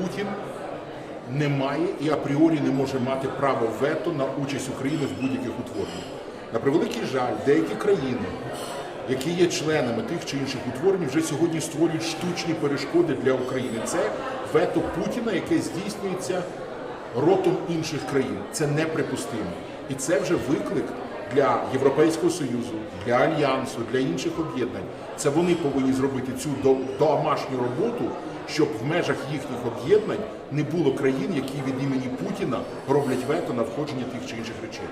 Путін не має і апріорі не може мати право вето на участь України в будь-яких утвореннях. На превеликий жаль, деякі країни, які є членами тих чи інших утворень, вже сьогодні створюють штучні перешкоди для України. Це вето Путіна, яке здійснюється ротом інших країн. Це неприпустимо. І це вже виклик для Європейського Союзу, для Альянсу, для інших об'єднань. Це вони повинні зробити цю домашню роботу, щоб в межах їхніх об'єднань не було країн, які від імені Путіна роблять вето на входження тих чи інших речей.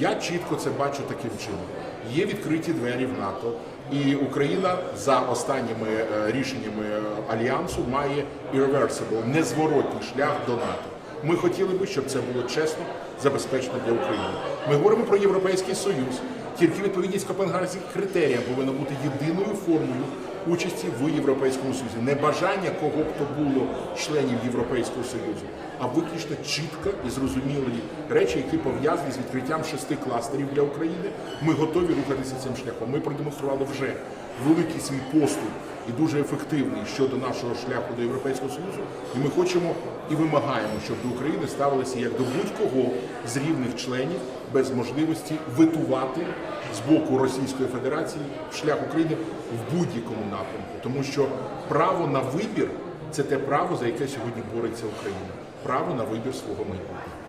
Я чітко це бачу таким чином. Є відкриті двері в НАТО, і Україна за останніми е, рішеннями альянсу має irreversible, незворотній шлях до НАТО. Ми хотіли би, щоб це було чесно, забезпечено для України. Ми говоримо про Європейський Союз. Тільки відповідність копенгагенським критеріям повинна бути єдиною формою участі в Європейському Союзі. Не бажання кого б то було членів Європейського Союзу, а виключно чітко і зрозумілі речі, які пов'язані з відкриттям шести кластерів для України. Ми готові рухатися цим шляхом. Ми продемонстрували вже великий свій поступ і дуже ефективний щодо нашого шляху до Європейського Союзу. І ми хочемо і вимагаємо, щоб до України ставилися як до будь-кого з рівних членів без можливості витувати з боку Російської Федерації шлях України в будь-якому напрямку, тому що право на вибір це те право, за яке сьогодні бореться Україна. Право на вибір свого майбутнього.